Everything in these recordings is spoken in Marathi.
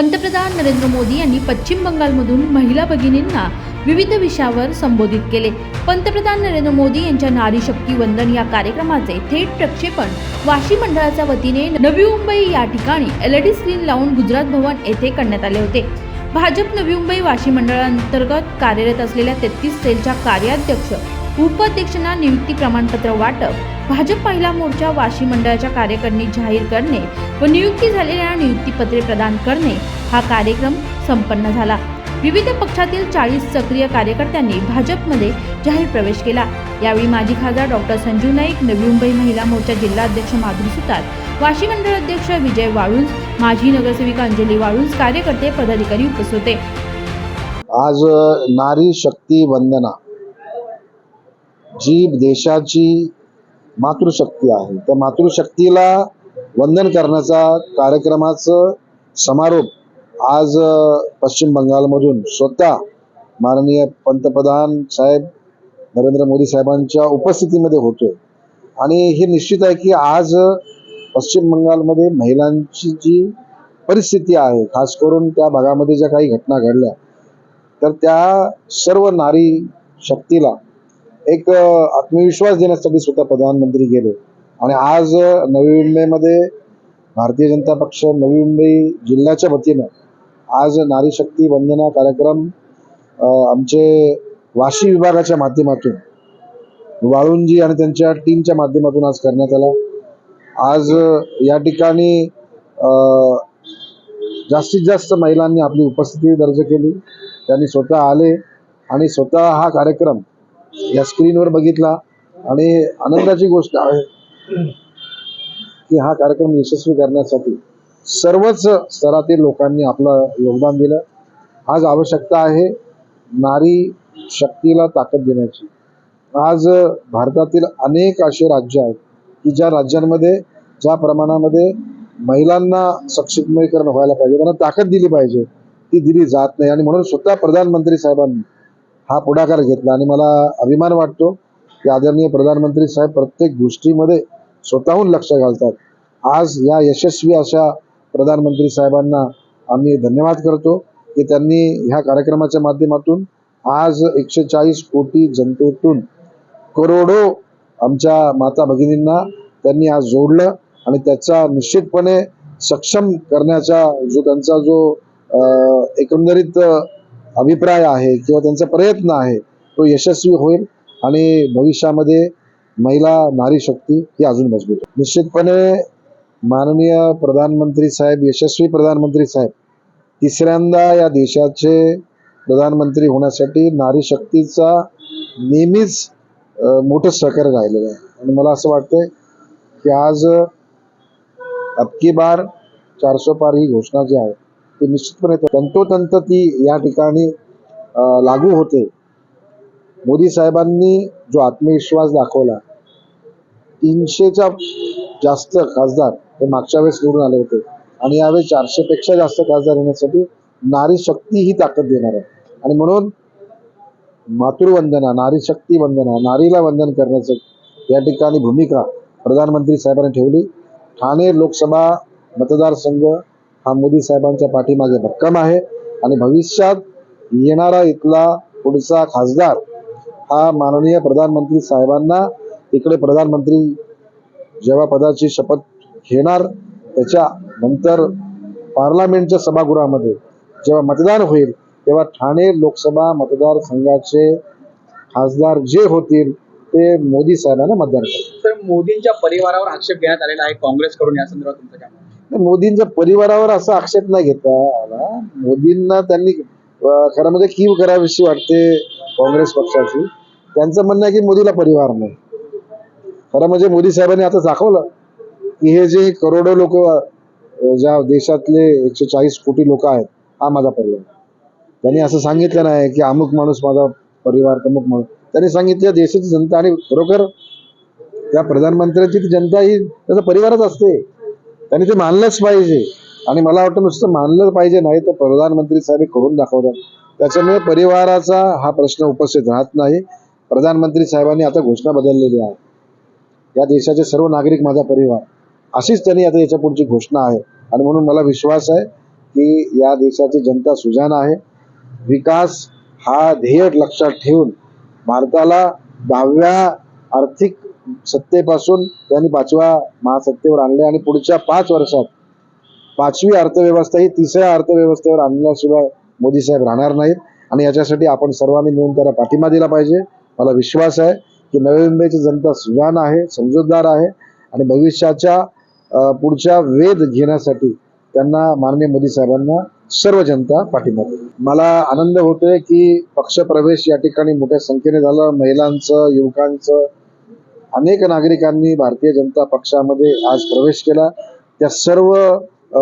पंतप्रधान नरेंद्र मोदी यांनी पश्चिम बंगालमधून महिला भगिनींना विविध विषयावर संबोधित केले. पंतप्रधान नरेंद्र मोदी यांच्या नारी शक्ती वंदन या कार्यक्रमाचे थेट प्रक्षेपण वाशी मंडळाच्या वतीने नवी मुंबई या ठिकाणी एल ई डी स्क्रीन लावून गुजरात भवन येथे करण्यात आले होते. भाजप नवी मुंबई वाशी मंडळांतर्गत कार्यरत असलेल्या तेहतीस सेलच्या कार्याध्यक्ष उपाध्यक्षांना नियुक्ती प्रमाणपत्र वाटप भाजप महिला मोर्चा वाशी मंडळाच्या कार्यकारिणी जाहीर करणे व नियुक्ती झालेल्या नियुक्तीपत्रे प्रदान करणे हा कार्यक्रम संपन्न झाला. विविध पक्षातील चाळीस सक्रिय कार्यकर्त्यांनी भाजपमध्ये जाहीर प्रवेश केला. यावेळी माजी खासदार डॉक्टर संजू नाईक नवी मुंबई महिला मोर्चा जिल्हाध्यक्ष माधुरी सुतार वाशी मंडळ अध्यक्ष विजय वाळुंज माजी नगरसेविका अंजली वाळुंज कार्यकर्ते पदाधिकारी उपस्थित होते. आज नारी शक्ती वंदना जी देशाची मातृशक्ती आहे. त्या मातृशक्तीला वंदन करण्याचा कार्यक्रमाचं समारोप आज पश्चिम बंगालमधून स्वतः माननीय पंतप्रधान साहेब नरेंद्र मोदी साहेबांच्या उपस्थितीमध्ये होतोय. आणि हे निश्चित आहे की आज पश्चिम बंगालमध्ये महिलांची जी परिस्थिती आहे खास करून त्या भागामध्ये ज्या काही घटना घडल्या तर त्या सर्व नारी शक्तीला एक आत्मविश्वास देण्यासाठी सुद्धा प्रधानमंत्री गेले. आणि आज नवी मुंबईमध्ये भारतीय जनता पक्ष नवी मुंबई जिल्ह्याच्या वतीनं आज नारी शक्ती वंदना कार्यक्रम आमचे वाशी विभागाच्या माध्यमातून वाळुंजी आणि त्यांच्या टीमच्या माध्यमातून आज करण्यात आला. आज या ठिकाणी जास्तीत जास्त महिलांनी आपली उपस्थिती दर्ज केली. त्यांनी स्वतः आले आणि स्वतः हा कार्यक्रम या स्क्रीनवर बघितला. आणि आनंदाची गोष्ट आहे की हा कार्यक्रम यशस्वी करण्यासाठी सर्वच स्तरातील लोकांनी आपलं योगदान दिलं. आज आवश्यकता आहे नारी शक्तीला ताकद देण्याची. आज भारतातील अनेक असे राज्य आहेत की ज्या राज्यांमध्ये ज्या प्रमाणामध्ये महिलांना सक्षमीकरण व्हायला पाहिजे त्यांना ताकद दिली पाहिजे. ती दिली जात नाही. आणि म्हणून स्वतः प्रधानमंत्री साहेबांनी हा पुढाकार घेतला आणि मला अभिमान वाटतो की आदरणीय प्रधानमंत्री साहेब प्रत्येक गोष्टीमध्ये स्वतःहून लक्ष घालतात. आज या यशस्वी अशा प्रधानमंत्री साहेबांना आम्ही धन्यवाद करतो की त्यांनी ह्या कार्यक्रमाच्या माध्यमातून आज एकशे चाळीस कोटी जनतेतून करोडो आमच्या माता भगिनींना त्यांनी आज जोडलं आणि त्याचा निश्चितपणे सक्षम करण्याचा जो त्यांचा जो एकंदरीत अभिप्राय आहे किंवा त्यांचा प्रयत्न आहे तो यशस्वी होईल आणि भविष्यामध्ये महिला नारी शक्ती ही अजून मजबूत निश्चितपणे माननीय प्रधानमंत्री साहेब यशस्वी प्रधानमंत्री साहेब तिसऱ्यांदा या देशाचे प्रधानमंत्री होण्यासाठी नारी शक्तीचा नेहमीच मोठं सहकार्य राहिलेलं आहे. आणि मला असं वाटतंय की आज अबकी बार चारसो पार ही घोषणा जी आहे ते निश्चितपणे तंतोतंत ती या ठिकाणी लागू होते. मोदी साहेबांनी जो आत्मविश्वास दाखवला तीनशेच्या जास्त खासदार हे मागच्या वेळेस निवडून आले होते. आणि यावेळी चारशे पेक्षा जास्त खासदार येण्यासाठी नारी शक्ती ही ताकद देणार आहे. आणि म्हणून मातृवंदना नारी शक्ती वंदना नारीला वंदन करण्याचं या ठिकाणी भूमिका प्रधानमंत्री साहेबांनी ठेवली. ठाणे लोकसभा मतदारसंघ हा मोदी साहेबांच्या पाठीमागे भक्कम आहे. आणि भविष्यात येणारा इथला पुढचा खासदार हा माननीय प्रधानमंत्री साहेबांना इकडे प्रधानमंत्री जेव्हा पदाची शपथ घेणार त्याच्या नंतर पार्लमेंटच्या सभागृहामध्ये जेव्हा मतदान होईल तेव्हा ठाणे लोकसभा मतदारसंघाचे खासदार जे होतील ते मोदी साहेबांना मतदान करतील. तर मोदींच्या परिवारावर आक्षेप घेण्यात आलेला आहे काँग्रेसकडून. या संदर्भात तुमचं काय मोदींच्या परिवारावर असा आक्षेप नाही घेता आला. मोदींना त्यांनी खरं म्हणजे कीव करावीशी वाटते काँग्रेस पक्षाची. त्यांचं म्हणणं आहे की मोदीला परिवार नाही. खरं म्हणजे मोदी साहेबांनी आता दाखवलं की हे जे करोडो लोक ज्या देशातले एकशे चाळीस कोटी लोक आहेत हा माझा परिवार त्यांनी असं सांगितलं नाही की अमुक माणूस माझा परिवार तमुक माणूस. त्यांनी सांगितलं देशाची जनता आणि खरोखर त्या प्रधानमंत्र्यांची जनता ही त्याचा परिवारच असते. त्यांनी ते मानलंच पाहिजे. आणि मला वाटतं नुसतं मानलं पाहिजे नाही तर प्रधानमंत्री साहेब करून दाखवतात. त्याच्यामुळे परिवाराचा हा प्रश्न उपस्थित राहत नाही. प्रधानमंत्री साहेबांनी आता घोषणा बदललेली आहे. या देशाचे सर्व नागरिक माझा परिवार. अशीच त्यांनी आता याच्या पुढची घोषणा आहे. आणि म्हणून मला विश्वास आहे की या देशाची जनता सुजाण आहे. विकास हा ध्येय लक्षात ठेवून भारताला दहाव्या आर्थिक सत्तेपासून त्यांनी पाचव्या महासत्तेवर आणले आणि पुढच्या पाच वर्षात पाचवी अर्थव्यवस्था ही तिसऱ्या अर्थव्यवस्थेवर आणल्याशिवाय मोदी साहेब राहणार नाहीत. आणि याच्यासाठी आपण सर्वांनी मिळून त्याला पाठिंबा दिला पाहिजे. मला विश्वास आहे की नवी मुंबईची जनता सुजाण आहे समजूतदार आहे आणि भविष्याच्या पुढच्या वेध घेण्यासाठी त्यांना माननीय मोदी साहेबांना सर्व जनता पाठिंबा मला आनंद होतोय की पक्षप्रवेश या ठिकाणी मोठ्या संख्येने झालं. महिलांचं युवकांचं अनेक नागरिकांनी भारतीय जनता पक्षामध्ये आज प्रवेश केला. त्या सर्व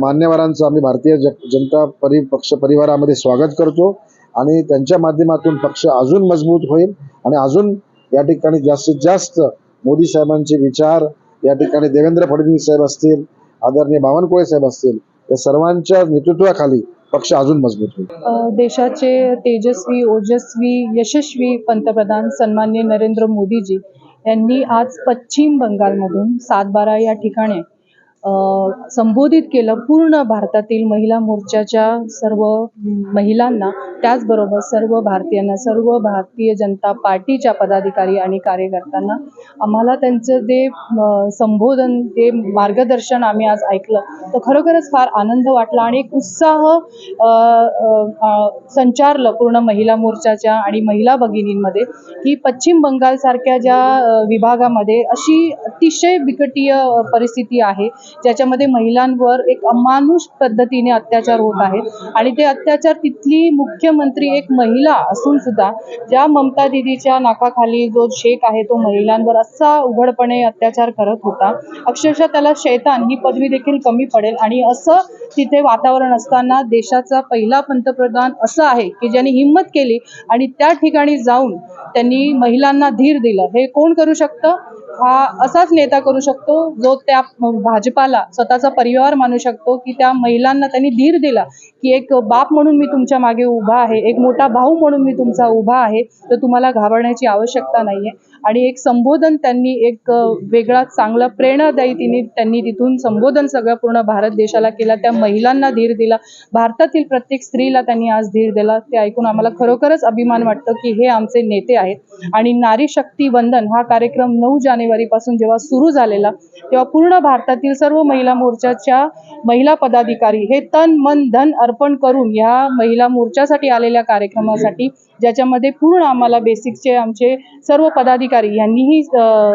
मान्यवरांचं आम्ही भारतीय जनता परि पक्ष परिवारामध्ये स्वागत करतो आणि त्यांच्या माध्यमातून पक्ष अजून मजबूत होईल आणि अजून या ठिकाणी जास्तीत जास्त मोदी साहेबांचे विचार या ठिकाणी देवेंद्र फडणवीस साहेब असतील आदरणीय बावनकुळे साहेब असतील या सर्वांच्या नेतृत्वाखाली पक्ष अजून मजबूत होईल. देशाचे तेजस्वी ओजस्वी यशस्वी पंतप्रधान सन्मान्य नरेंद्र मोदीजी यांनी आज पश्चिम बंगालमधून सातबारा या ठिकाणी संबोधित केलं पूर्ण भारतातील महिला मोर्चाच्या सर्व महिलांना. त्याचबरोबर सर्व भारतीयांना सर्व भारतीय जनता पार्टीच्या पदाधिकारी आणि कार्यकर्त्यांना. आम्हाला त्यांचं ते संबोधन ते मार्गदर्शन आम्ही आज ऐकलं तर खरोखरच फार आनंद वाटला आणि एक उत्साह संचारलं पूर्ण महिला मोर्चाच्या आणि महिला भगिनींमध्ये की पश्चिम बंगालसारख्या ज्या विभागामध्ये अशी अतिशय बिकटीय परिस्थिती आहे ज्याच्यामध्ये महिलांवर एक अमानुष पद्धतीने अत्याचार होत आहेत. आणि ते अत्याचार तिथली मुख्यमंत्री एक महिला असून सुद्धा ज्या ममता दिदीच्या नाकाखाली जो शेख आहे तो महिलांवर असा उघडपणे अत्याचार करत होता. अक्षरशः त्याला शैतान ही पदवी देखील कमी पडेल. आणि असं तिथे वातावरण असताना देशाचा पहिला पंतप्रधान असं आहे की ज्यांनी हिंमत केली आणि त्या ठिकाणी जाऊन त्यांनी महिलांना धीर दिलं. हे कोण करू शकतं? हा असाच नेता करू शकतो जो त्या भाजपाला स्वतःचा परिवार मानू शकतो की त्या महिलांना त्यांनी धीर दिला की एक बाप म्हणून मी तुमच्या मागे उभा आहे एक मोठा भाऊ म्हणून मी तुमचा उभा आहे तर तुम्हाला घाबरण्याची आवश्यकता नाहीये. आणि एक संबोधन त्यांनी एक वेगळा चांगला प्रेरणादायी तिने त्यांनी तिथून संबोधन सगळं पूर्ण भारत देशाला केला त्या महिलांना धीर दिला. भारतातील प्रत्येक स्त्रीला त्यांनी आज धीर दिला. ते ऐकून आम्हाला खरोखरच अभिमान वाटतं की हे आमचे नेते आहेत. आणि नारी शक्ती वंदन हा कार्यक्रम नऊ जानेवारीपासून जेव्हा सुरू झालेला तेव्हा पूर्ण भारतातील सर्व महिला मोर्चाच्या महिला पदाधिकारी हे तन मन धन अर्पण करून ह्या महिला मोर्चासाठी आलेल्या कार्यक्रमासाठी ज्याच्यामध्ये पूर्ण आम्हाला बेसिकचे आमचे सर्व पदाधिकारी यांनीही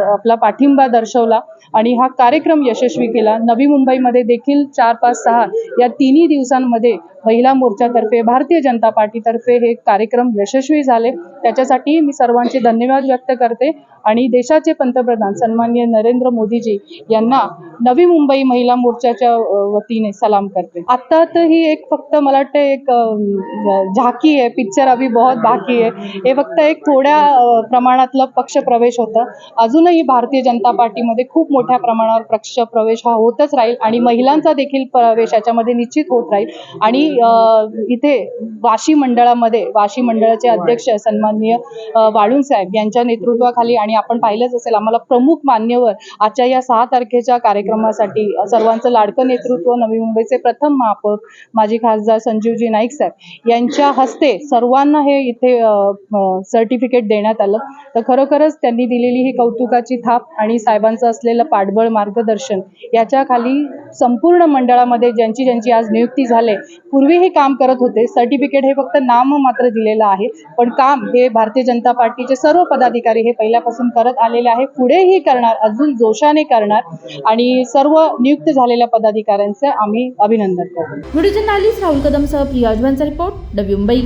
आपला पाठिंबा दर्शवला आणि हा कार्यक्रम यशस्वी केला. नवी मुंबईमध्ये देखील चार पाच सहा या तिन्ही दिवसांमध्ये महिला मोर्चातर्फे भारतीय जनता पार्टीतर्फे हे कार्यक्रम यशस्वी झाले. त्याच्यासाठी मी सर्वांचे धन्यवाद व्यक्त करते. आणि देशाचे पंतप्रधान सन्माननीय नरेंद्र मोदीजी यांना नवी मुंबई महिला मोर्चाच्या वतीने सलाम करते. आता तर ही एक फक्त मला वाटतं एक झाकी आहे पिक्चर अभी बहुत बाकी आहे. हे फक्त एक थोड्या प्रमाणातलं पक्ष प्रवेश होतं. अजूनही भारतीय जनता पार्टीमध्ये खूप मोठ्या प्रमाणावर पक्ष प्रवेश हा होतच राहील आणि महिलांचा देखील प्रवेश याच्यामध्ये निश्चित होत राहील. आणि इथे वाशी मंडळामध्ये वाशी मंडळाचे अध्यक्ष सन्माननीय वाळून साहेब यांच्या नेतृत्वाखाली आणि आपण पाहिलंच असेल आम्हाला प्रमुख मान्यवर आजच्या या सहा तारखेच्या कार्यक्रमासाठी सर्वांचं लाडकं नेतृत्व नवी मुंबईचे प्रथम महापौर माजी खासदार संजीवजी नाईक साहेब यांच्या हस्ते सर्वांना हे इथे सर्टिफिकेट देण्यात आलं. तर खरोखरच त्यांनी दिलेली ही कौतुकाची थाप आणि साहेबांचं असलेलं पाठबळ मार्गदर्शन याच्या खाली संपूर्ण मंडळामध्ये ज्यांची ज्यांची आज नियुक्ती झाले पूर्व हे काम करत होते. सर्टिफिकेट हे फक्त नाम मात्र दिलेलं आहे. पण काम हे भारतीय जनता पार्टीचे सर्व पदाधिकारी हे पहिल्यापासून करत आलेले आहे. पुढेही करणार अजून जोशाने करणार आणि सर्व नियुक्त झालेल्या पदाधिकाऱ्यांचे आम्ही अभिनंदन करतो. व्हिडिओ जर्नालिस्ट राहुल कदम सह प्रियाजवांचा रिपोर्ट नवी मुंबई.